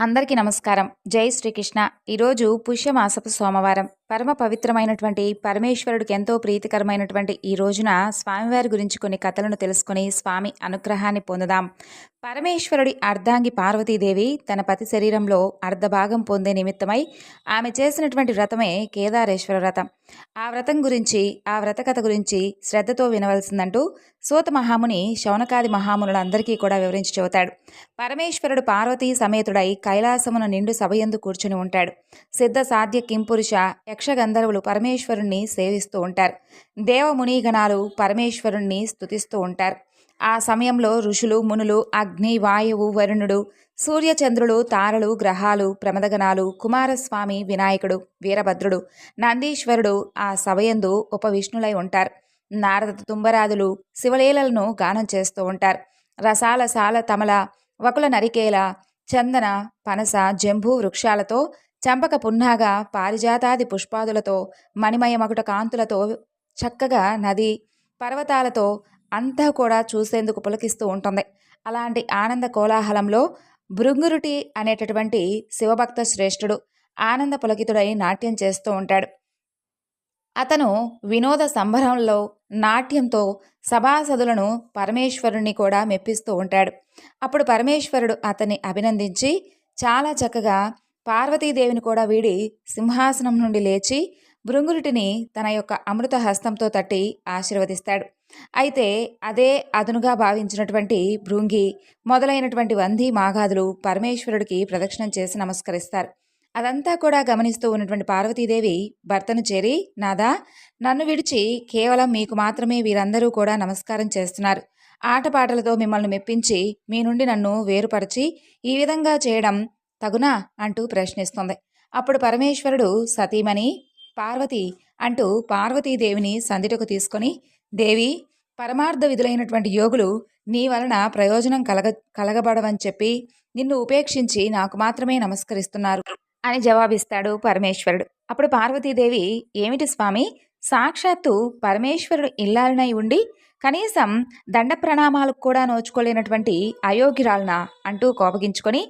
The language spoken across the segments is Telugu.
అందరికీ నమస్కారం. జై శ్రీకృష్ణ. ఈరోజు పుష్యమాసపు సోమవారం. పరమ పవిత్రమైనటువంటి పరమేశ్వరుడికి ఎంతో ప్రీతికరమైనటువంటి ఈ రోజున స్వామివారి గురించి కొన్ని కథలను తెలుసుకుని స్వామి అనుగ్రహాన్ని పొందుదాం. పరమేశ్వరుడి అర్ధాంగి పార్వతీదేవి తన పతి శరీరంలో అర్ధభాగం పొందే నిమిత్తమై ఆమె చేసినటువంటి వ్రతమే కేదారేశ్వర వ్రతం. ఆ వ్రతం గురించి ఆ వ్రత కథ గురించి శ్రద్ధతో వినవలసిందంటూ సూత మహాముని శౌనకాది మహామునులందరికీ కూడా వివరించి చెబుతాడు. పరమేశ్వరుడు పార్వతీ సమేతుడై కైలాసమున నిండు సభయందు కూర్చుని ఉంటాడు. సిద్ధ సాధ్య కింపురుష యక్షగంధర్వులు పరమేశ్వరుణ్ణి సేవిస్తూ ఉంటారు. దేవమునిగణాలు పరమేశ్వరుణ్ణి స్తుతిస్తూ ఉంటారు. ఆ సమయంలో ఋషులు మునులు అగ్ని వాయువు వరుణుడు సూర్యచంద్రులు తారలు గ్రహాలు ప్రమదగణాలు కుమారస్వామి వినాయకుడు వీరభద్రుడు నందీశ్వరుడు ఆ సభయందు ఉపవిష్ణులై ఉంటారు. నారద తుంబరాదులు శివలీలలను గానం చేస్తూ ఉంటారు. రసాల సాల తమల వకుల నరికేల చందన పనస జంబూ వృక్షాలతో చంపక పున్నాగా పారిజాతాది పుష్పాదులతో మణిమయమగుట కాంతులతో చక్కగా నది పర్వతాలతో అంతా కూడా చూసేందుకు పులకిస్తూ ఉంటుంది. అలాంటి ఆనంద కోలాహలంలో భృంగురుటి అనేటటువంటి శివభక్త శ్రేష్ఠుడు ఆనంద పులకితుడై నాట్యం చేస్తూ ఉంటాడు. అతను వినోద సంబరంలో నాట్యంతో సభాసదులను పరమేశ్వరుణ్ణి కూడా మెప్పిస్తూ ఉంటాడు. అప్పుడు పరమేశ్వరుడు అతన్ని అభినందించి చాలా చక్కగా పార్వతీదేవిని కూడా వీడి సింహాసనం నుండి లేచి భృంగురుటిని తన యొక్క అమృత హస్తంతో తట్టి ఆశీర్వదిస్తాడు. అయితే అదే అదునుగా భావించినటువంటి భృంగి మొదలైనటువంటి వంది మాగాదులు పరమేశ్వరుడికి ప్రదక్షిణం చేసి నమస్కరిస్తారు. అదంతా కూడా గమనిస్తూ ఉన్నటువంటి పార్వతీదేవి భర్తను చేరి నాదా నన్ను విడిచి కేవలం మీకు మాత్రమే వీరందరూ కూడా నమస్కారం చేస్తున్నారు. ఆటపాటలతో మిమ్మల్ని మెప్పించి మీ నుండి నన్ను వేరుపరిచి ఈ విధంగా చేయడం తగునా అంటూ ప్రశ్నిస్తుంది. అప్పుడు పరమేశ్వరుడు సతీమణి పార్వతి అంటూ పార్వతీదేవిని సందిటకు తీసుకొని దేవి పరమార్థ విధులైనటువంటి యోగులు నీ వలన ప్రయోజనం కలగ కలగబడవని చెప్పి నిన్ను ఉపేక్షించి నాకు మాత్రమే నమస్కరిస్తున్నారు అని జవాబిస్తాడు పరమేశ్వరుడు. అప్పుడు పార్వతీదేవి ఏమిటి స్వామి? సాక్షాత్తు పరమేశ్వరుడు ఇల్లాలనై ఉండి కనీసం దండ ప్రణామాలకు కూడా నోచుకోలేనటువంటి అయోగ్యురాలనా? అంటూ కోపగించుకొని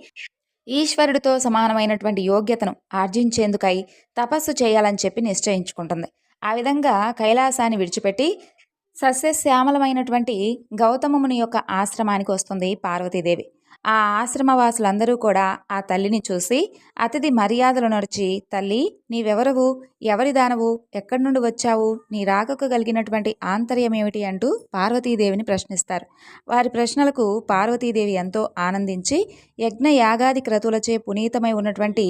ఈశ్వరుడితో సమానమైనటువంటి యోగ్యతను ఆర్జించేందుకై తపస్సు చేయాలని చెప్పి నిశ్చయించుకుంటుంది. ఆ విధంగా కైలాసాన్ని విడిచిపెట్టి సస్యశ్యామలమైనటువంటి గౌతమముని యొక్క ఆశ్రమానికి వస్తుంది పార్వతీదేవి. ఆ ఆశ్రమవాసులందరూ కూడా ఆ తల్లిని చూసి అతిథి మర్యాదలు నడిచి తల్లి నీవెవరవు? ఎవరి దానవు? ఎక్కడి నుండి వచ్చావు? నీ రాకకు కలిగినటువంటి ఆంతర్యం ఏమిటి? అంటూ పార్వతీదేవిని ప్రశ్నిస్తారు. వారి ప్రశ్నలకు పార్వతీదేవి ఎంతో ఆనందించి యజ్ఞ యాగాది క్రతువులచే పునీతమై ఉన్నటువంటి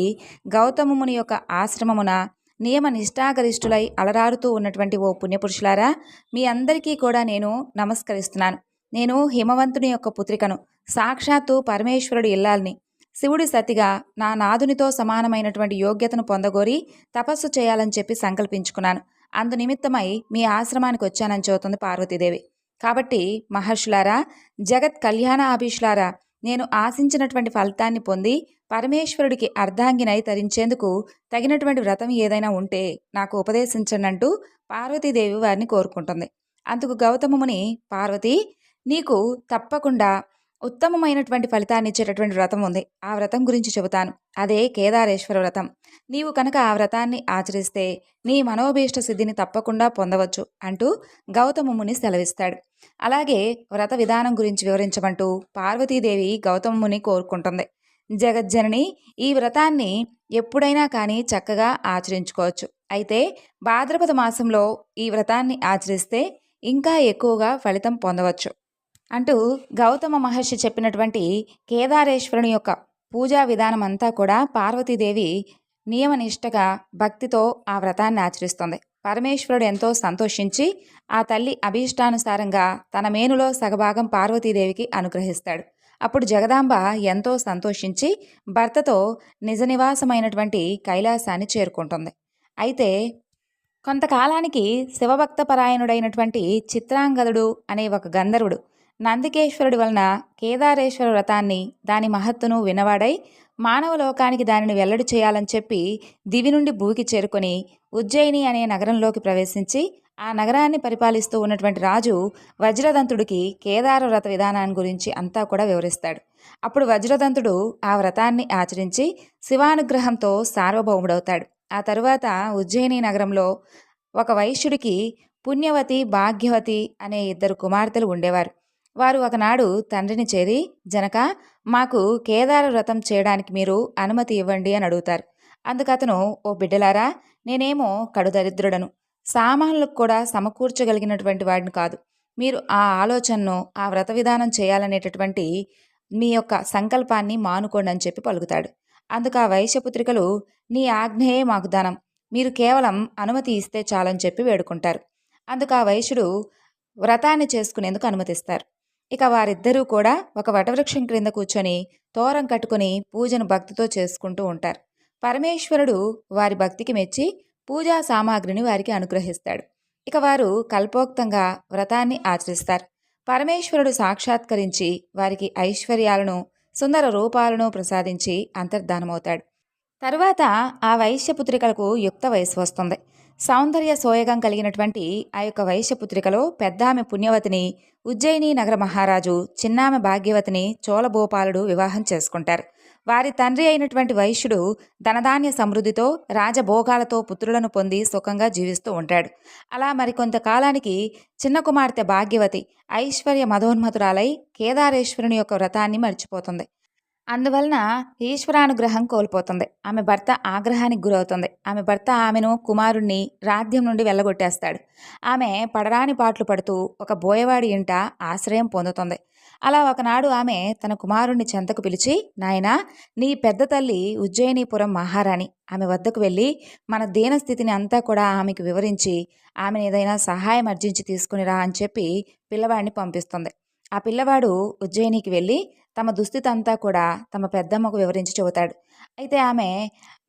గౌతమముని యొక్క ఆశ్రమమున నియమ నిష్ఠాగరిష్ఠులై అలరారుతూ ఉన్నటువంటి ఓ పుణ్యపురుషులారా మీ అందరికీ కూడా నేను నమస్కరిస్తున్నాను. నేను హిమవంతుని యొక్క పుత్రికను. సాక్షాత్తు పరమేశ్వరుడు ఇల్లాల్ని. శివుడి సతిగా నా నాదునితో సమానమైనటువంటి యోగ్యతను పొందగోరి తపస్సు చేయాలని చెప్పి సంకల్పించుకున్నాను. అందు నిమిత్తమై మీ ఆశ్రమానికి వచ్చానని చెబుతుంది పార్వతీదేవి. కాబట్టి మహర్షులారా జగత్ కళ్యాణ అభిషులారా నేను ఆశించినటువంటి ఫలితాన్ని పొంది పరమేశ్వరుడికి అర్ధాంగినై తరించేందుకు తగినటువంటి వ్రతం ఏదైనా ఉంటే నాకు ఉపదేశించండి అంటూ పార్వతీదేవి వారిని కోరుకుంటుంది. అందుకు గౌతమముని పార్వతి నీకు తప్పకుండా ఉత్తమమైనటువంటి ఫలితాన్ని ఇచ్చేటటువంటి వ్రతం ఉంది. ఆ వ్రతం గురించి చెబుతాను. అదే కేదారేశ్వర వ్రతం. నీవు కనుక ఆ వ్రతాన్ని ఆచరిస్తే నీ మనోభీష్ట సిద్ధిని తప్పకుండా పొందవచ్చు అంటూ గౌతమముని సెలవిస్తాడు. అలాగే వ్రత విధానం గురించి వివరించమంటూ పార్వతీదేవి గౌతమముని కోరుకుంటుంది. జగజ్జనని ఈ వ్రతాన్ని ఎప్పుడైనా కానీ చక్కగా ఆచరించుకోవచ్చు. అయితే భాద్రపద మాసంలో ఈ వ్రతాన్ని ఆచరిస్తే ఇంకా ఎక్కువగా ఫలితం పొందవచ్చు. అంటూ గౌతమ మహర్షి చెప్పినటువంటి కేదారేశ్వరుని యొక్క పూజా విధానం అంతా కూడా పార్వతీదేవి నియమనిష్టగా భక్తితో ఆ వ్రతాన్ని ఆచరిస్తుంది. పరమేశ్వరుడు ఎంతో సంతోషించి ఆ తల్లి అభీష్టానుసారంగా తన మేనులో సగభాగం పార్వతీదేవికి అనుగ్రహిస్తాడు. అప్పుడు జగదాంబ ఎంతో సంతోషించి భర్తతో నిజ నివాసమైనటువంటి కైలాసాన్ని చేరుకుంటుంది. అయితే కొంతకాలానికి శివభక్తపరాయణుడైనటువంటి చిత్రాంగదుడు అనే ఒక గంధర్వుడు నందికేశ్వరుడి వలన కేదారేశ్వర వ్రతాన్ని దాని మహత్తును వినవాడై మానవ లోకానికి దానిని వెల్లడి చేయాలని చెప్పి దివి నుండి భూకి చేరుకొని ఉజ్జయిని అనే నగరంలోకి ప్రవేశించి ఆ నగరాన్ని పరిపాలిస్తూ ఉన్నటువంటి రాజు వజ్రదంతుడికి కేదార వ్రత విధానాన్ని గురించి అంతా కూడా వివరిస్తాడు. అప్పుడు వజ్రదంతుడు ఆ వ్రతాన్ని ఆచరించి శివానుగ్రహంతో సార్వభౌముడవుతాడు. ఆ తరువాత ఉజ్జయిని నగరంలో ఒక వైశ్యుడికి పుణ్యవతి భాగ్యవతి అనే ఇద్దరు కుమార్తెలు ఉండేవారు. వారు ఒకనాడు తండ్రిని చేరి జనక మాకు కేదార వ్రతం చేయడానికి మీరు అనుమతి ఇవ్వండి అని అడుగుతారు. అందుకతను ఓ బిడ్డలారా నేనేమో కడుదరిద్రుడను. సామాన్లకు కూడా సమకూర్చగలిగినటువంటి వాడిని కాదు. మీరు ఆ ఆలోచనను ఆ వ్రత విధానం చేయాలనేటటువంటి మీ యొక్క సంకల్పాన్ని మానుకోండి అని చెప్పి పలుకుతాడు. అందుకు ఆ వైశ్యపుత్రికలు నీ ఆజ్ఞయే మాకు దానం మీరు కేవలం అనుమతి ఇస్తే చాలని చెప్పి వేడుకుంటారు. అందుకు ఆ వైశ్యుడు వ్రతాన్ని చేసుకునేందుకు అనుమతిస్తారు. ఇక వారిద్దరూ కూడా ఒక వటవృక్షం క్రింద కూర్చొని తోరం కట్టుకుని పూజను భక్తితో చేసుకుంటూ ఉంటారు. పరమేశ్వరుడు వారి భక్తికి మెచ్చి పూజా సామాగ్రిని వారికి అనుగ్రహిస్తాడు. ఇక వారు కల్పోక్తంగా వ్రతాన్ని ఆచరిస్తారు. పరమేశ్వరుడు సాక్షాత్కరించి వారికి ఐశ్వర్యాలను సుందర రూపాలను ప్రసాదించి అంతర్ధానమవుతాడు. తరువాత ఆ వైశ్యపుత్రికలకు యుక్త వయసు వస్తుంది. సౌందర్య సోయగం కలిగినటువంటి ఆ యొక్క వైశ్యపుత్రికలో పెద్దామె పుణ్యవతిని ఉజ్జయిని నగర మహారాజు చిన్నామె భాగ్యవతిని చోళభూపాలుడు వివాహం చేసుకుంటారు. వారి తండ్రి అయినటువంటి వైశ్యుడు ధనధాన్య సమృద్ధితో రాజభోగాలతో పుత్రులను పొంది సుఖంగా జీవిస్తూ ఉంటాడు. అలా మరికొంత కాలానికి చిన్న కుమార్తె భాగ్యవతి ఐశ్వర్య మధోన్మతురాలై కేదారేశ్వరుని యొక్క వ్రతాన్ని మర్చిపోతుంది. అందువలన ఈశ్వరానుగ్రహం కోల్పోతుంది. ఆమె భర్త ఆగ్రహానికి గురవుతుంది. ఆమె భర్త ఆమెను కుమారుణ్ణి రాధ్యం నుండి వెళ్ళగొట్టేస్తాడు. ఆమె పడరాని పాటలు పడుతూ ఒక బోయవాడి ఇంట ఆశ్రయం పొందుతుంది. అలా ఒకనాడు ఆమె తన కుమారుణ్ణి చెంతకు పిలిచి నాయనా నీ పెద్ద తల్లి ఉజ్జయినీపురం మహారాణి. ఆమె వద్దకు వెళ్ళి మన దీనస్థితిని అంతా కూడా ఆమెకు వివరించి ఆమెను ఏదైనా సహాయం అర్జించి తీసుకునిరా అని చెప్పి పిల్లవాడిని పంపిస్తుంది. ఆ పిల్లవాడు ఉజ్జయినికి వెళ్ళి తమ దుస్థితి అంతా కూడా తమ పెద్దమ్మకు వివరించి చెబుతాడు. అయితే ఆమె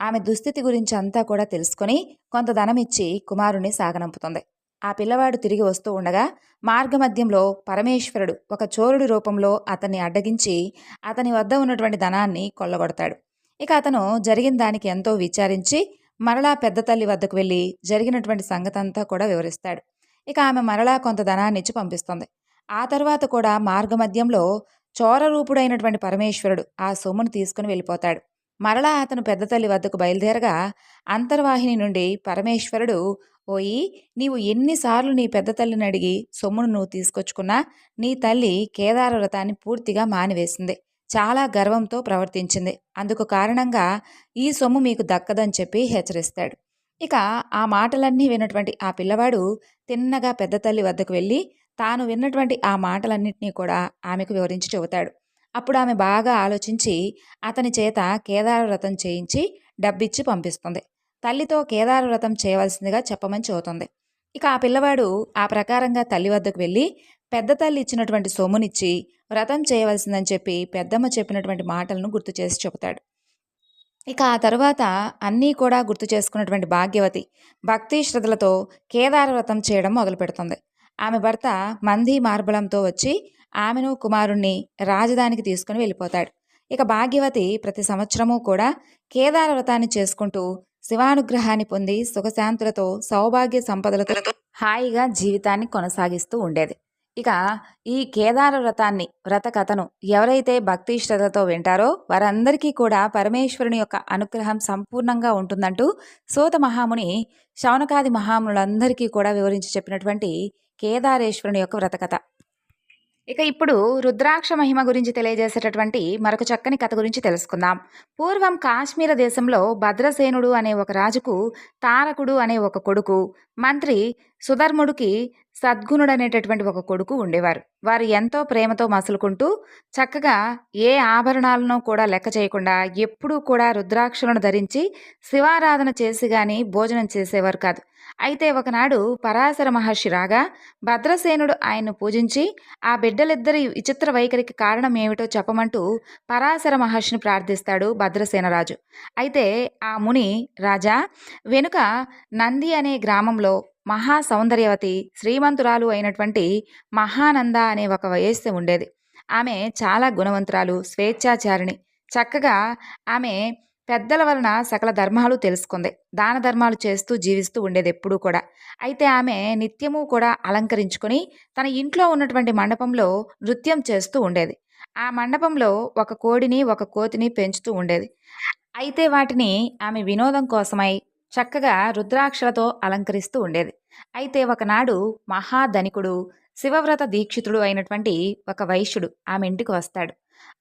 ఆమె దుస్థితి గురించి అంతా కూడా తెలుసుకొని కొంత ధనం ఇచ్చి కుమారుణ్ణి సాగనంపుతుంది. ఆ పిల్లవాడు తిరిగి వస్తూ ఉండగా మార్గమధ్యంలో పరమేశ్వరుడు ఒక చోరుడి రూపంలో అతన్ని అడ్డగించి అతని వద్ద ఉన్నటువంటి ధనాన్ని కొల్లగొడతాడు. ఇక అతను జరిగిన దానికి ఎంతో విచారించి మరలా పెద్ద తల్లి వద్దకు వెళ్ళి జరిగినటువంటి సంగతంతా కూడా వివరిస్తాడు. ఇక ఆమె మరలా కొంత ధనాన్ని ఇచ్చి పంపిస్తుంది. ఆ తర్వాత కూడా మార్గమధ్యంలో చోరరూపుడైనటువంటి పరమేశ్వరుడు ఆ సొమ్మును తీసుకుని వెళ్ళిపోతాడు. మరలా అతను పెద్ద తల్లి వద్దకు బయలుదేరగా అంతర్వాహిని నుండి పరమేశ్వరుడు ఓయి నీవు ఎన్నిసార్లు నీ పెద్ద తల్లిని అడిగి సొమ్మును నువ్వు తీసుకొచ్చుకున్నా నీ తల్లి కేదార వ్రతాన్ని పూర్తిగా మానివేసింది. చాలా గర్వంతో ప్రవర్తించింది. అందుకు కారణంగా ఈ సొమ్ము మీకు దక్కదని చెప్పి హెచ్చరిస్తాడు. ఇక ఆ మాటలన్నీ విన్నటువంటి ఆ పిల్లవాడు తిన్నగా పెద్ద తల్లి వద్దకు వెళ్ళి తాను విన్నటువంటి ఆ మాటలన్నింటినీ కూడా ఆమెకు వివరించి చెబుతాడు. అప్పుడు ఆమె బాగా ఆలోచించి అతని చేత కేదార వ్రతం చేయించి డబ్బిచ్చి పంపిస్తుంది. తల్లితో కేదార వ్రతం చేయవలసిందిగా చెప్పమని చెబుతుంది. ఇక ఆ పిల్లవాడు ఆ ప్రకారంగా తల్లి వద్దకు వెళ్ళి పెద్ద తల్లి ఇచ్చినటువంటి సొమ్మునిచ్చి వ్రతం చేయవలసిందని చెప్పి పెద్దమ్మ చెప్పినటువంటి మాటలను గుర్తు చేసి చెబుతాడు. ఇక ఆ తర్వాత అన్నీ కూడా గుర్తు చేసుకున్నటువంటి భాగ్యవతి భక్తి శ్రద్ధలతో కేదార వ్రతం చేయడం మొదలు పెడుతుంది ఆమె భర్త మంది మార్బలంతో వచ్చి ఆమెను కుమారుణ్ణి రాజధానికి తీసుకుని వెళ్ళిపోతాడు. ఇక భాగ్యవతి ప్రతి సంవత్సరము కూడా కేదార వ్రతాన్ని చేసుకుంటూ శివానుగ్రహాన్ని పొంది సుఖశాంతులతో సౌభాగ్య సంపదలతో హాయిగా జీవితాన్ని కొనసాగిస్తూ ఉండేది. ఇక ఈ కేదార వ్రతాన్ని వ్రత కథను ఎవరైతే భక్తి శ్రద్ధతో వింటారో వారందరికీ కూడా పరమేశ్వరుని యొక్క అనుగ్రహం సంపూర్ణంగా ఉంటుందంటూ సోత మహాముని శౌనకాది మహామునులందరికీ కూడా వివరించి చెప్పినటువంటి కేదారేశ్వరుని యొక్క వ్రతకథ. ఇక ఇప్పుడు రుద్రాక్ష మహిమ గురించి తెలియజేసేటటువంటి మరొక చక్కని కథ గురించి తెలుసుకుందాం. పూర్వం కాశ్మీర దేశంలో భద్రసేనుడు అనే ఒక రాజుకు తారకుడు అనే ఒక కొడుకు మంత్రి సుధర్ముడికి సద్గుణుడు అనేటటువంటి ఒక కొడుకు ఉండేవారు. వారు ఎంతో ప్రేమతో మసులుకుంటూ చక్కగా ఏ ఆభరణాలను కూడా లెక్క చేయకుండా ఎప్పుడూ కూడా రుద్రాక్షలను ధరించి శివారాధన చేసి కానీ భోజనం చేసేవారు కాదు. అయితే ఒకనాడు పరాశర మహర్షి రాగా భద్రసేనుడు ఆయన్ను పూజించి ఆ బిడ్డలిద్దరి విచిత్ర వైఖరికి కారణం ఏమిటో చెప్పమంటూ పరాశర మహర్షిని ప్రార్థిస్తాడు భద్రసేనరాజు. అయితే ఆ ముని రాజా వెనుక నంది అనే గ్రామంలో మహా సౌందర్యవతి శ్రీమంతురాలు అయినటువంటి మహానంద అనే ఒక వయస్సు ఉండేది. ఆమె చాలా గుణవంతురాలు స్వేచ్ఛాచారిణి. చక్కగా ఆమె పెద్దల వలన సకల ధర్మాలు తెలుసుకుంది. దాన ధర్మాలు చేస్తూ జీవిస్తూ ఉండేది ఎప్పుడూ కూడా. అయితే ఆమె నిత్యము కూడా అలంకరించుకొని తన ఇంట్లో ఉన్నటువంటి మండపంలో నృత్యం చేస్తూ ఉండేది. ఆ మండపంలో ఒక కోడిని ఒక కోతిని పెంచుతూ ఉండేది. అయితే వాటిని ఆమె వినోదం కోసమై చక్కగా రుద్రాక్షలతో అలంకరిస్తూ ఉండేది. అయితే ఒకనాడు మహాధనికుడు శివవ్రత దీక్షితుడు అయినటువంటి ఒక వైశ్యుడు ఆమె ఇంటికి వస్తాడు.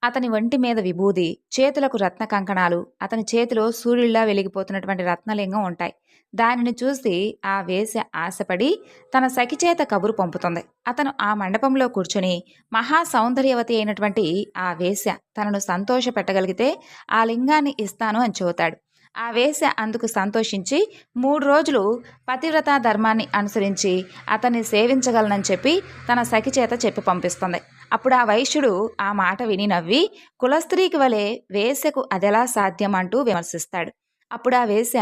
అతని ఒంటి మీద విభూది చేతులకు రత్న కంకణాలు అతని చేతిలో సూర్యుడిలా వెలిగిపోతున్నటువంటి రత్నలింగం ఉంటాయి. దానిని చూసి ఆ వేశ్య ఆశపడి తన సఖిచేత కబురు పంపుతుంది. అతను ఆ మండపంలో కూర్చుని మహా సౌందర్యవతి అయినటువంటి ఆ వేశ్య తనను సంతోష పెట్టగలిగితే ఆ లింగాన్ని ఇస్తాను అని చెబుతాడు. ఆ వేశ్య అందుకు సంతోషించి మూడు రోజులు పతివ్రత ధర్మాన్ని అనుసరించి అతన్ని సేవించగలనని చెప్పి తన సఖి చేత చెప్పి పంపిస్తుంది. అప్పుడు ఆ వైశ్యుడు ఆ మాట విని నవ్వి కులస్త్రీకి వలె వేశ్యకు అదెలా సాధ్యం? అంటూ విమర్శిస్తాడు. అప్పుడు ఆ వేశ్య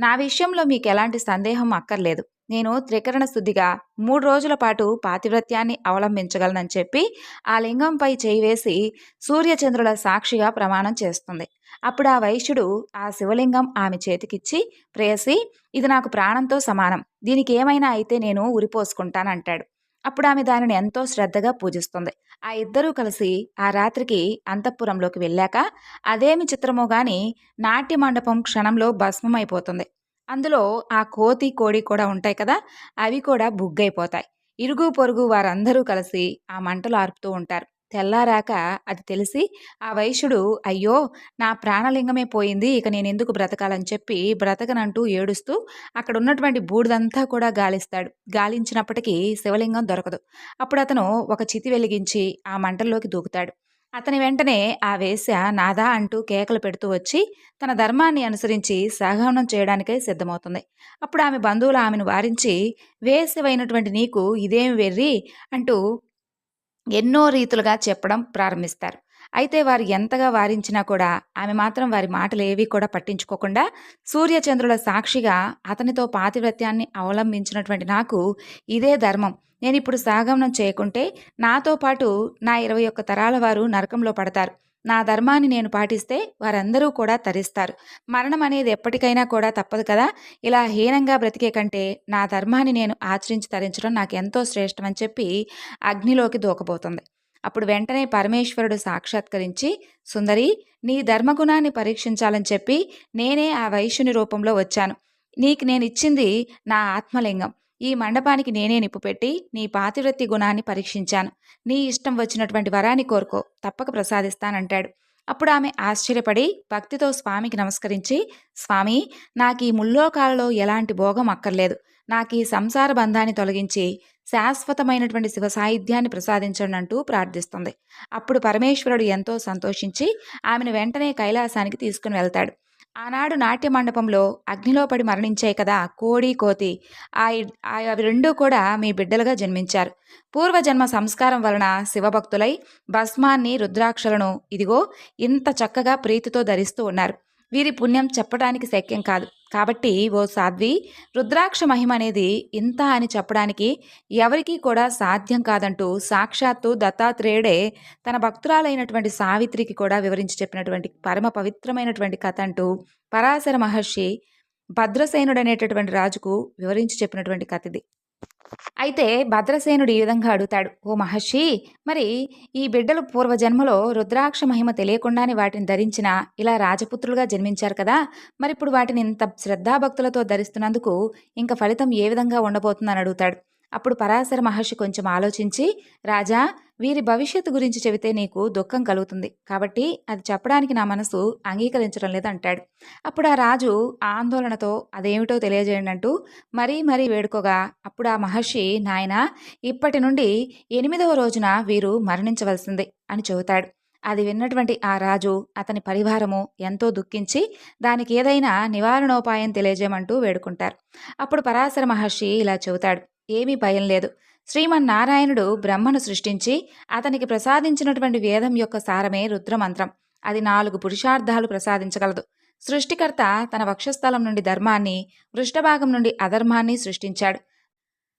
నా విషయంలో మీకు ఎలాంటి సందేహం అక్కర్లేదు. నేను త్రికరణ శుద్ధిగా మూడు రోజుల పాటు పాతివ్రత్యాన్ని అవలంబించగలనని చెప్పి ఆ లింగంపై చేయి వేసి సూర్యచంద్రుల సాక్షిగా ప్రమాణం చేస్తుంది. అప్పుడు ఆ వైశ్యుడు ఆ శివలింగం ఆమె చేతికిచ్చి ప్రేయసి ఇది నాకు ప్రాణంతో సమానం. దీనికి ఏమైనా అయితే నేను ఉరిపోసుకుంటానంటాడు అప్పుడు ఆమె దానిని ఎంతో శ్రద్ధగా పూజిస్తుంది. ఆ ఇద్దరూ కలిసి ఆ రాత్రికి అంతఃపురంలోకి వెళ్ళాక అదేమి చిత్రమో గాని నాట్య మండపం క్షణంలో భస్మమైపోతుంది. అందులో ఆ కోతి కోడి కూడా ఉంటాయి కదా అవి కూడా బుగ్గైపోతాయి. ఇరుగు పొరుగు వారందరూ కలిసి ఆ మంటలు ఆర్పుతూ ఉంటారు. తెల్లారాక అది తెలిసి ఆ వైశ్యుడు అయ్యో నా ప్రాణలింగమే పోయింది ఇక నేను ఎందుకు బ్రతకాలని చెప్పి బ్రతకనంటూ ఏడుస్తూ అక్కడ ఉన్నటువంటి బూడిదంతా కూడా గాలిస్తాడు. గాలించినప్పటికీ శివలింగం దొరకదు. అప్పుడు అతను ఒక చితి వెలిగించి ఆ మంటల్లోకి దూకుతాడు. అతని వెంటనే ఆ వేశ్య నాదా అంటూ కేకలు పెడుతూ వచ్చి తన ధర్మాన్ని అనుసరించి సహగమనం చేయడానికై సిద్ధమవుతుంది. అప్పుడు ఆమె బంధువులు ఆమెను వారించి వేశ్యవైనటువంటి నీకు ఇదేమి వెర్రి? అంటూ ఎన్నో రీతులుగా చెప్పడం ప్రారంభిస్తారు. అయితే వారు ఎంతగా వారించినా కూడా ఆమె మాత్రం వారి మాటలు ఏవి కూడా పట్టించుకోకుండా సూర్యచంద్రుల సాక్షిగా అతనితో పాతివ్రత్యాన్ని అవలంబించినటువంటి నాకు ఇదే ధర్మం. నేను ఇప్పుడు సాగమనం చేయకుంటే నాతో పాటు నా ఇరవై ఒక్క తరాల వారు నరకంలో పడతారు. నా ధర్మాన్ని నేను పాటిస్తే వారందరూ కూడా తరిస్తారు. మరణం అనేది ఎప్పటికైనా కూడా తప్పదు కదా? ఇలా హీనంగా బ్రతికే కంటే నా ధర్మాన్ని నేను ఆచరించి తరించడం నాకు ఎంతో శ్రేష్టమని చెప్పి అగ్నిలోకి దూకబోతుంది. అప్పుడు వెంటనే పరమేశ్వరుడు సాక్షాత్కరించి సుందరి నీ ధర్మగుణాన్ని పరీక్షించాలని చెప్పి నేనే ఆ వైశ్యుని రూపంలో వచ్చాను. నీకు నేను ఇచ్చింది నా ఆత్మలింగం. ఈ మండపానికి నేనే నిప్పు పెట్టి నీ పాతివృత్తి గుణాన్ని పరీక్షించాను. నీ ఇష్టం వచ్చినటువంటి వరాన్ని కోరుకో తప్పక ప్రసాదిస్తానంటాడు. అప్పుడు ఆమె ఆశ్చర్యపడి భక్తితో స్వామికి నమస్కరించి స్వామి నాకు ఈ ముల్లోకాలలో ఎలాంటి భోగం అక్కర్లేదు. నాకు ఈ సంసార బంధాన్ని తొలగించి శాశ్వతమైనటువంటి శివ సాహిత్యాన్ని ప్రసాదించండి అంటూ ప్రార్థిస్తుంది. అప్పుడు పరమేశ్వరుడు ఎంతో సంతోషించి ఆమెను వెంటనే కైలాసానికి తీసుకుని వెళ్తాడు. ఆనాడు నాట్య మండపంలో అగ్నిలో పడి మరణించాయి కదా కోడి కోతి. ఆ అవి రెండూ కూడా మీ బిడ్డలుగా జన్మించారు. పూర్వజన్మ సంస్కారం వలన శివభక్తులై భస్మాన్ని రుద్రాక్షలను ఇదిగో ఇంత చక్కగా ప్రీతితో ధరిస్తూ ఉన్నారు. వీరి పుణ్యం చెప్పడానికి శక్యం కాదు. కాబట్టి ఓ సాధ్వి రుద్రాక్ష మహిమ అనేది ఇంత అని చెప్పడానికి ఎవరికీ కూడా సాధ్యం కాదంటూ సాక్షాత్తు దత్తాత్రేయుడే తన భక్తురాలైనటువంటి సావిత్రికి కూడా వివరించి చెప్పినటువంటి పరమ పవిత్రమైనటువంటి కథ అంటూ పరాశర మహర్షి భద్రసేనుడనేటటువంటి రాజుకు వివరించి చెప్పినటువంటి కథ ఇది. అయితే భద్రసేనుడు ఈ విధంగా అడుగుతాడు ఓ మహర్షి మరి ఈ బిడ్డలు పూర్వజన్మలో రుద్రాక్ష మహిమ తెలియకుండానే వాటిని ధరించిన ఇలా రాజపుత్రులుగా జన్మించారు కదా మరి ఇప్పుడు వాటిని ఇంత శ్రద్ధాభక్తులతో ధరిస్తున్నందుకు ఇంకా ఫలితం ఏ విధంగా ఉండబోతుందని అడుగుతాడు. అప్పుడు పరాశర మహర్షి కొంచెం ఆలోచించి రాజా వీరి భవిష్యత్తు గురించి చెబితే నీకు దుఃఖం కలుగుతుంది. కాబట్టి అది చెప్పడానికి నా మనసు అంగీకరించడం లేదంటాడు. అప్పుడు ఆ రాజు ఆందోళనతో అదేమిటో తెలియజేయండి అంటూ మరీ మరీ వేడుకోగా అప్పుడు ఆ మహర్షి నాయన ఇప్పటి నుండి ఎనిమిదవ రోజున వీరు మరణించవలసిందే అని చెబుతాడు. అది విన్నటువంటి ఆ రాజు అతని పరివారము ఎంతో దుఃఖించి దానికి ఏదైనా నివారణోపాయం తెలియజేయమంటూ వేడుకుంటారు. అప్పుడు పరాశర మహర్షి ఇలా చెబుతాడు ఏమీ భయం లేదు. శ్రీమన్నారాయణుడు బ్రహ్మను సృష్టించి అతనికి ప్రసాదించినటువంటి వేదం యొక్క సారమే రుద్రమంత్రం. అది నాలుగు పురుషార్థాలు ప్రసాదించగలదు. సృష్టికర్త తన వక్షస్థలం నుండి ధర్మాన్ని పృష్ఠభాగం నుండి అధర్మాన్ని సృష్టించాడు.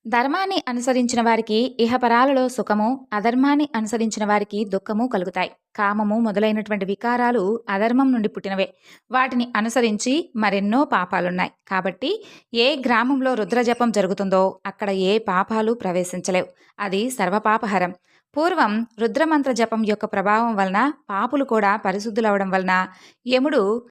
ధర్మాన్ని అనుసరించిన వారికి ఇహపరాలలో సుఖము అధర్మాన్ని అనుసరించిన వారికి దుఃఖము కలుగుతాయి. కామము మొదలైనటువంటి వికారాలు అధర్మం నుండి పుట్టినవే. వాటిని అనుసరించి మరెన్నో పాపాలున్నాయి. కాబట్టి ఏ గ్రామంలో రుద్రజపం జరుగుతుందో అక్కడ ఏ పాపాలు ప్రవేశించలేవు. అది సర్వపాపహరం. పూర్వం రుద్రమంత్ర జపం యొక్క ప్రభావం వలన పాపులు కూడా పరిశుద్ధులవడం వలన యముడు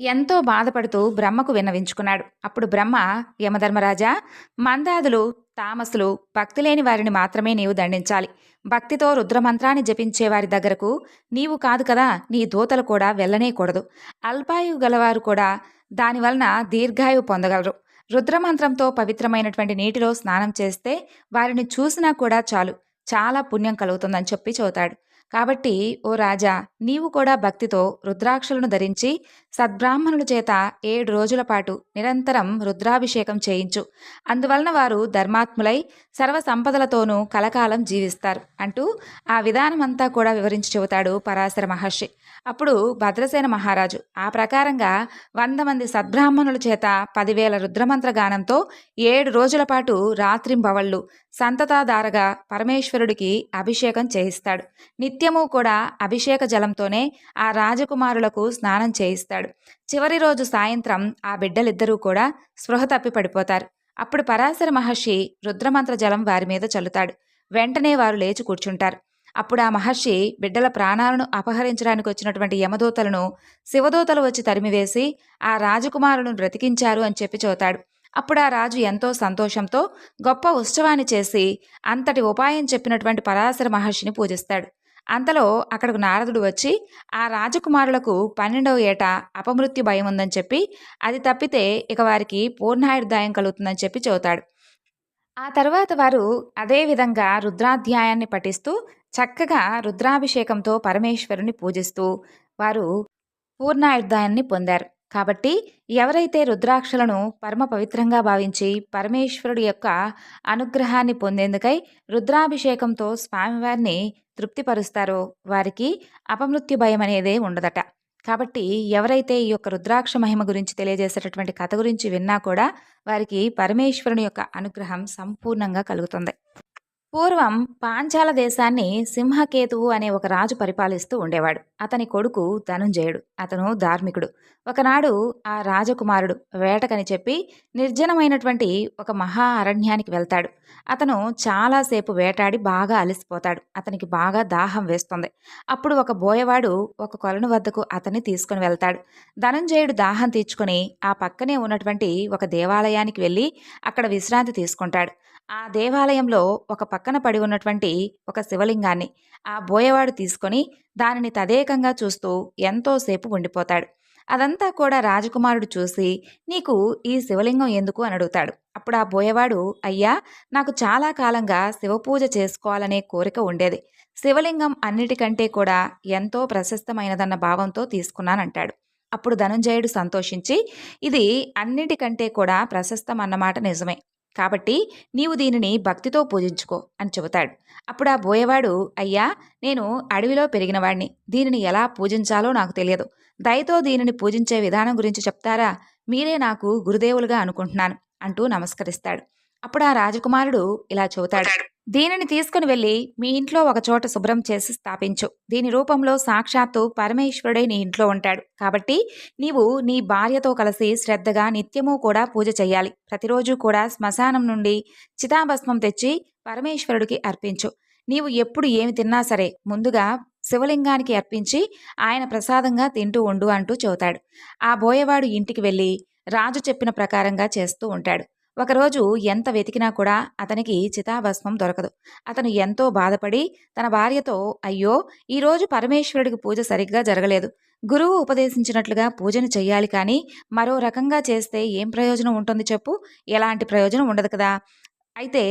ఎంతో బాధపడుతూ బ్రహ్మకు విన్నవించుకున్నాడు. అప్పుడు బ్రహ్మ యమధర్మరాజా మందాదులు తామసులు భక్తి లేని వారిని మాత్రమే నీవు దండించాలి. భక్తితో రుద్రమంత్రాన్ని జపించే వారి దగ్గరకు నీవు కాదు కదా నీ దూతలు కూడా వెళ్ళనేకూడదు. అల్పాయువు గలవారు కూడా దానివలన దీర్ఘాయువు పొందగలరు. రుద్రమంత్రంతో పవిత్రమైనటువంటి నీటిలో స్నానం చేస్తే వారిని చూసినా కూడా చాలు. చాలా పుణ్యం కలుగుతుందని చెప్పి చెబుతాడు. కాబట్టి ఓ రాజా నీవు కూడా భక్తితో రుద్రాక్షలను ధరించి సద్బ్రాహ్మణుల చేత ఏడు రోజుల పాటు నిరంతరం రుద్రాభిషేకం చేయించు. అందువలన వారు ధర్మాత్ములై సర్వ సంపదలతోనూ కలకాలం జీవిస్తారు అంటూ ఆ విధానమంతా కూడా వివరించి చెబుతాడు పరాశర మహర్షి. అప్పుడు భద్రసేన మహారాజు ఆ ప్రకారంగా వంద మంది సద్బ్రాహ్మణుల చేత పదివేల రుద్రమంత్ర గానంతో ఏడు రోజుల పాటు రాత్రింబవళ్ళు సంతతాధారగా పరమేశ్వరుడికి అభిషేకం చేయిస్తాడు. నిత్యము కూడా అభిషేక జలంతోనే ఆ రాజకుమారులకు స్నానం చేయిస్తాడు. చివరి రోజు సాయంత్రం ఆ బిడ్డలిద్దరూ కూడా స్పృహ తప్పి పడిపోతారు. అప్పుడు పరాశర మహర్షి రుద్రమంత్ర జలం వారి మీద చల్లుతాడు. వెంటనే వారు లేచి కూర్చుంటారు. అప్పుడు ఆ మహర్షి బిడ్డల ప్రాణాలను అపహరించడానికి వచ్చినటువంటి యమదూతలను శివదూతలు వచ్చి తరిమివేసి ఆ రాజకుమారులను బ్రతికించారు అని చెప్పి చదువుతాడు అప్పుడు ఆ రాజు ఎంతో సంతోషంతో గొప్ప ఉత్సవాన్ని చేసి అంతటి ఉపాయం చెప్పినటువంటి పరాశర మహర్షిని పూజిస్తాడు. అంతలో అక్కడకు నారదుడు వచ్చి ఆ రాజకుమారులకు పన్నెండవ ఏట అపమృత్యు భయం ఉందని చెప్పి అది తప్పితే ఇక వారికి పూర్ణాయుర్దాయం కలుగుతుందని చెప్పి చెబుతాడు. ఆ తర్వాత వారు అదేవిధంగా రుద్రాధ్యాయాన్ని పఠిస్తూ చక్కగా రుద్రాభిషేకంతో పరమేశ్వరుని పూజిస్తూ వారు పూర్ణాయుర్దాయాన్ని పొందారు. కాబట్టి ఎవరైతే రుద్రాక్షలను పరమ పవిత్రంగా భావించి పరమేశ్వరుడి యొక్క అనుగ్రహాన్ని పొందేందుకై రుద్రాభిషేకంతో స్వామివారిని తృప్తిపరుస్తారో వారికి అపమృత్యు భయం అనేదే ఉండదట. కాబట్టి ఎవరైతే ఈ యొక్క రుద్రాక్ష మహిమ గురించి తెలియజేసేటటువంటి కథ గురించి విన్నా కూడా వారికి పరమేశ్వరుని యొక్క అనుగ్రహం సంపూర్ణంగా కలుగుతుంది. పూర్వం పాంచాల దేశాన్ని సింహకేతువు అనే ఒక రాజు పరిపాలిస్తూ ఉండేవాడు. అతని కొడుకు ధనుంజయుడు. అతను ధార్మికుడు. ఒకనాడు ఆ రాజకుమారుడు వేటకని చెప్పి నిర్జనమైనటువంటి ఒక మహా అరణ్యానికి వెళ్తాడు. అతను చాలాసేపు వేటాడి బాగా అలసిపోతాడు. అతనికి బాగా దాహం వేస్తుంది. అప్పుడు ఒక బోయవాడు ఒక కొలను వద్దకు అతన్ని తీసుకుని వెళ్తాడు. ధనుంజయుడు దాహం తీర్చుకొని ఆ పక్కనే ఉన్నటువంటి ఒక దేవాలయానికి వెళ్ళి అక్కడ విశ్రాంతి తీసుకుంటాడు. ఆ దేవాలయంలో ఒక పక్కన పడి ఉన్నటువంటి ఒక శివలింగాన్ని ఆ బోయవాడు తీసుకొని దానిని తదేకంగా చూస్తూ ఎంతోసేపు ఉండిపోతాడు. అదంతా కూడా రాజకుమారుడు చూసి నీకు ఈ శివలింగం ఎందుకు? అని అడుగుతాడు. అప్పుడు ఆ బోయవాడు అయ్యా నాకు చాలా కాలంగా శివపూజ చేసుకోవాలనే కోరిక ఉండేది. శివలింగం అన్నిటికంటే కూడా ఎంతో ప్రశస్తమైనదన్న భావంతో తీసుకున్నానంటాడు. అప్పుడు ధనుంజయుడు సంతోషించి ఇది అన్నిటికంటే కూడా ప్రశస్తం అన్నమాట నిజమే. కాబట్టి నీవు దీనిని భక్తితో పూజించుకో అని చెబుతాడు. అప్పుడు ఆ బోయవాడు అయ్యా నేను అడవిలో పెరిగినవాడిని దీనిని ఎలా పూజించాలో నాకు తెలియదు. దయతో దీనిని పూజించే విధానం గురించి చెప్తారా? మీరే నాకు గురుదేవులుగా అనుకుంటున్నాను అంటూ నమస్కరిస్తాడు. అప్పుడు ఆ రాజకుమారుడు ఇలా చెబుతాడు. దీనిని తీసుకుని వెళ్ళి మీ ఇంట్లో ఒక చోట శుభ్రం చేసి స్థాపించు. దీని రూపంలో సాక్షాత్తు పరమేశ్వరుడే నీ ఇంట్లో ఉంటాడు. కాబట్టి నీవు నీ భార్యతో కలిసి శ్రద్ధగా నిత్యము కూడా పూజ చేయాలి. ప్రతిరోజు కూడా శ్మశానం నుండి చితాభస్మం తెచ్చి పరమేశ్వరుడికి అర్పించు. నీవు ఎప్పుడు ఏమి తిన్నా సరే ముందుగా శివలింగానికి అర్పించి ఆయన ప్రసాదంగా తింటూ ఉండు అంటూ చెబుతాడు. ఆ బోయవాడు ఇంటికి వెళ్ళి రాజు చెప్పిన ప్రకారంగా చేస్తూ ఉంటాడు. ఒకరోజు ఎంత వెతికినా కూడా అతనికి చితాభస్మం దొరకదు. అతను ఎంతో బాధపడి తన భార్యతో అయ్యో ఈరోజు పరమేశ్వరుడికి పూజ సరిగ్గా జరగలేదు. గురువు ఉపదేశించినట్లుగా పూజను చెయ్యాలి కానీ మరో రకంగా చేస్తే ఏం ప్రయోజనం ఉంటుంది చెప్పు? ఎలాంటి ప్రయోజనం ఉండదు కదా. అయితే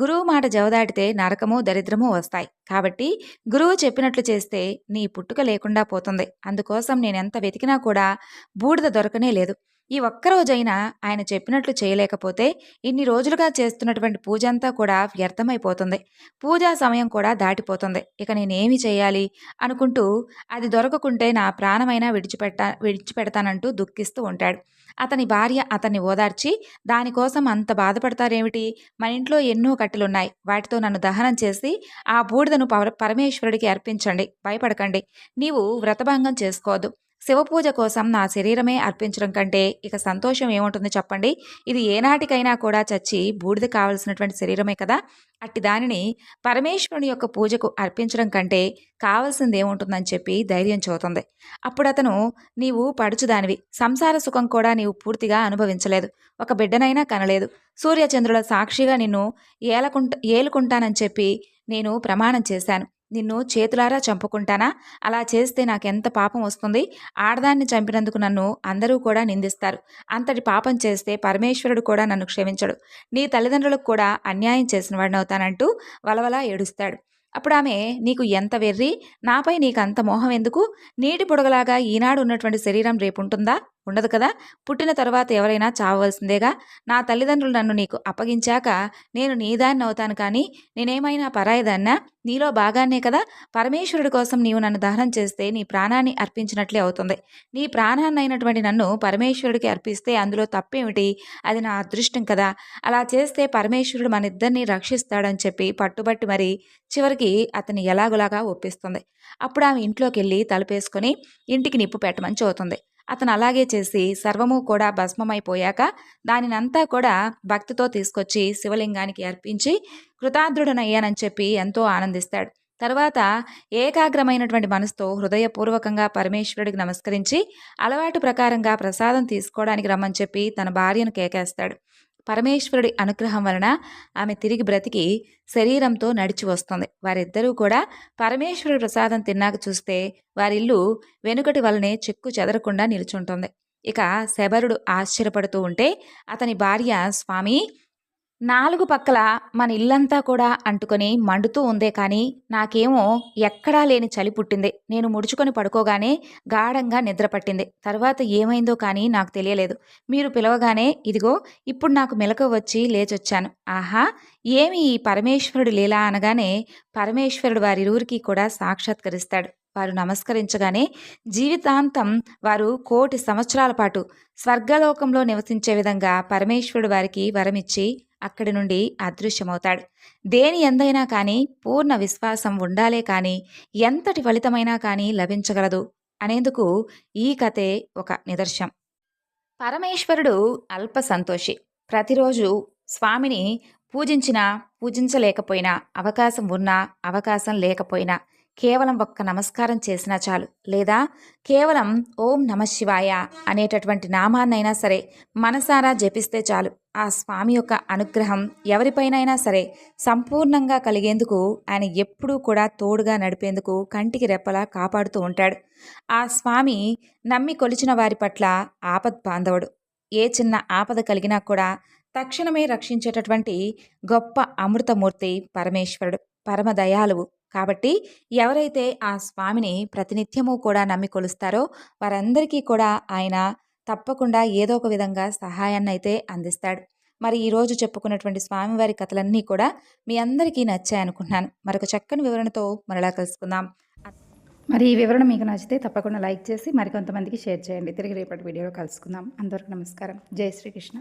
గురువు మాట జవదాటితే నరకము దరిద్రము వస్తాయి. కాబట్టి గురువు చెప్పినట్లు చేస్తే నీ పుట్టుక లేకుండా పోతుంది. అందుకోసం నేనెంత వెతికినా కూడా బూడిద దొరకనే లేదు. ఈ ఒక్కరోజైనా ఆయన చెప్పినట్లు చేయలేకపోతే ఇన్ని రోజులుగా చేస్తున్నటువంటి పూజ అంతా కూడా వ్యర్థమైపోతుంది. పూజా సమయం కూడా దాటిపోతుంది. ఇక నేనేమి చేయాలి? అనుకుంటూ అది దొరకకుంటే నా ప్రాణమైనా విడిచిపెట్ట విడిచిపెడతానంటూ దుఃఖిస్తూ ఉంటాడు. అతని భార్య అతన్ని ఓదార్చి దానికోసం అంత బాధపడతారేమిటి? మన ఇంట్లో ఎన్నో కట్టెలున్నాయి. వాటితో నన్ను దహనం చేసి ఆ బూడిదను పర పరమేశ్వరుడికి అర్పించండి. భయపడకండి. నీవు వ్రతభంగం చేసుకోవద్దు. శివపూజ కోసం నా శరీరమే అర్పించడం కంటే ఇక సంతోషం ఏముంటుంది చెప్పండి? ఇది ఏనాటికైనా కూడా చచ్చి బూడిద కావలసినటువంటి శరీరమే కదా? అట్టి దానిని పరమేశ్వరుని యొక్క పూజకు అర్పించడం కంటే కావలసింది ఏముంటుందని చెప్పి ధైర్యం చూతుంది అప్పుడు అతను నీవు పడుచుదానివి. సంసార సుఖం కూడా నీవు పూర్తిగా అనుభవించలేదు. ఒక బిడ్డనైనా కనలేదు. సూర్యచంద్రుల సాక్షిగా నిన్ను ఏలకుంట ఏలుకుంటానని చెప్పి నేను ప్రమాణం చేశాను. నిన్ను చేతులారా చంపుకుంటానా? అలా చేస్తే నాకెంత పాపం వస్తుంది? ఆడదాన్ని చంపినందుకు నన్ను అందరూ కూడా నిందిస్తారు. అంతటి పాపం చేస్తే పరమేశ్వరుడు కూడా నన్ను క్షమించడు. నీ తల్లిదండ్రులకు కూడా అన్యాయం చేసిన వాడినవుతానంటూ వలవలా ఏడుస్తాడు. అప్పుడు ఆమె నీకు ఎంత వెర్రి? నాపై నీకు అంత మోహం ఎందుకు? నీటి పొడగలాగా ఈనాడు ఉన్నటువంటి శరీరం రేపు ఉంటుందా ఉండదు కదా? పుట్టిన తర్వాత ఎవరైనా చావవలసిందేగా? నా తల్లిదండ్రులు నన్ను నీకు అప్పగించాక నేను నీదాన్ని అవుతాను కానీ నేనేమైనా పరాయిదాన్నా? నీలో బాగానే కదా? పరమేశ్వరుడి కోసం నీవు నన్ను దహనం చేస్తే నీ ప్రాణాన్ని అర్పించినట్లే అవుతుంది. నీ ప్రాణాన్ని అయినటువంటి నన్ను పరమేశ్వరుడికి అర్పిస్తే అందులో తప్పేమిటి? అది నా అదృష్టం కదా? అలా చేస్తే పరమేశ్వరుడు మన ఇద్దరిని రక్షిస్తాడని చెప్పి పట్టుబట్టి మరి చివరికి అతన్ని ఎలాగోలాగా ఒప్పిస్తుంది. అప్పుడు ఆమె ఇంట్లోకి వెళ్ళి తలపేసుకొని ఇంటికి నిప్పు పెట్టమని చదువుతుంది అతను అలాగే చేసి సర్వము కూడా భస్మమైపోయాక దానినంతా కూడా భక్తితో తీసుకొచ్చి శివలింగానికి అర్పించి కృతార్థుడనయ్యానని చెప్పి ఎంతో ఆనందిస్తాడు. తర్వాత ఏకాగ్రమైనటువంటి మనసుతో హృదయపూర్వకంగా పరమేశ్వరుడికి నమస్కరించి అలవాటు ప్రకారంగా ప్రసాదం తీసుకోవడానికి రమ్మని చెప్పి తన భార్యను కేకేస్తాడు. పరమేశ్వరుడి అనుగ్రహం వలన ఆమె తిరిగి బ్రతికి శరీరంతో నడిచి వస్తుంది. వారిద్దరూ కూడా పరమేశ్వరుడి ప్రసాదం తిన్నాక చూస్తే వారిల్లు వెనుకటి వలనే చెక్కు చెదరకుండా నిలుచుంటుంది. ఇక శబరుడు ఆశ్చర్యపడుతూ ఉంటే అతని భార్య స్వామి నాలుగు పక్కల మన ఇల్లంతా కూడా అంటుకొని మండుతూ ఉందే కానీ నాకేమో ఎక్కడా లేని చలి పుట్టింది. నేను ముడుచుకొని పడుకోగానే గాఢంగా నిద్ర పట్టింది. తర్వాత ఏమైందో కానీ నాకు తెలియలేదు. మీరు పిలవగానే ఇదిగో ఇప్పుడు నాకు మెలకు వచ్చి లేచొచ్చాను. ఆహా ఏమి ఈ పరమేశ్వరుడు లీలా అనగానే పరమేశ్వరుడు వారిరువురికి కూడా సాక్షాత్కరిస్తాడు. వారు నమస్కరించగానే జీవితాంతం వారు కోటి సంవత్సరాల పాటు స్వర్గలోకంలో నివసించే విధంగా పరమేశ్వరుడు వారికి వరమిచ్చి అక్కడి నుండి అదృశ్యమవుతాడు. దేని ఎందైనా కానీ పూర్ణ విశ్వాసం ఉండాలే కానీ ఎంతటి ఫలితమైనా కానీ లభించగలదు అనేందుకు ఈ కథే ఒక నిదర్శనం. పరమేశ్వరుడు అల్ప సంతోషి. ప్రతిరోజు స్వామిని పూజించినా పూజించలేకపోయినా అవకాశం ఉన్నా అవకాశం లేకపోయినా కేవలం ఒక్క నమస్కారం చేసినా చాలు. లేదా కేవలం ఓం నమ శివాయ అనేటటువంటి నామాన్నైనా సరే మనసారా జపిస్తే చాలు. ఆ స్వామి యొక్క అనుగ్రహం ఎవరిపైనైనా సరే సంపూర్ణంగా కలిగేందుకు ఆయన ఎప్పుడూ కూడా తోడుగా నడిపేందుకు కంటికి రెప్పలా కాపాడుతూ ఉంటాడు. ఆ స్వామి నమ్మి కొలిచిన వారి పట్ల ఆపద్ బాంధవుడు. ఏ చిన్న ఆపద కలిగినా కూడా తక్షణమే రక్షించేటటువంటి గొప్ప అమృతమూర్తి పరమేశ్వరుడు పరమదయాలువు కాబట్టి ఎవరైతే ఆ స్వామిని ప్రతినిత్యము కూడా నమ్మి కొలుస్తారో వారందరికీ కూడా ఆయన తప్పకుండా ఏదో ఒక విధంగా సహాయాన్ని అయితే అందిస్తాడు. మరి ఈరోజు చెప్పుకున్నటువంటి స్వామివారి కథలన్నీ కూడా మీ అందరికీ నచ్చాయనుకుంటున్నాను మరొక చక్కని వివరణతో మరలా కలుసుకుందాం. మరి ఈ వివరణ మీకు నచ్చితే తప్పకుండా లైక్ చేసి మరికొంతమందికి షేర్ చేయండి. తిరిగి రేపటి వీడియోలో కలుసుకుందాం. అందరికీ నమస్కారం. జై శ్రీకృష్ణ.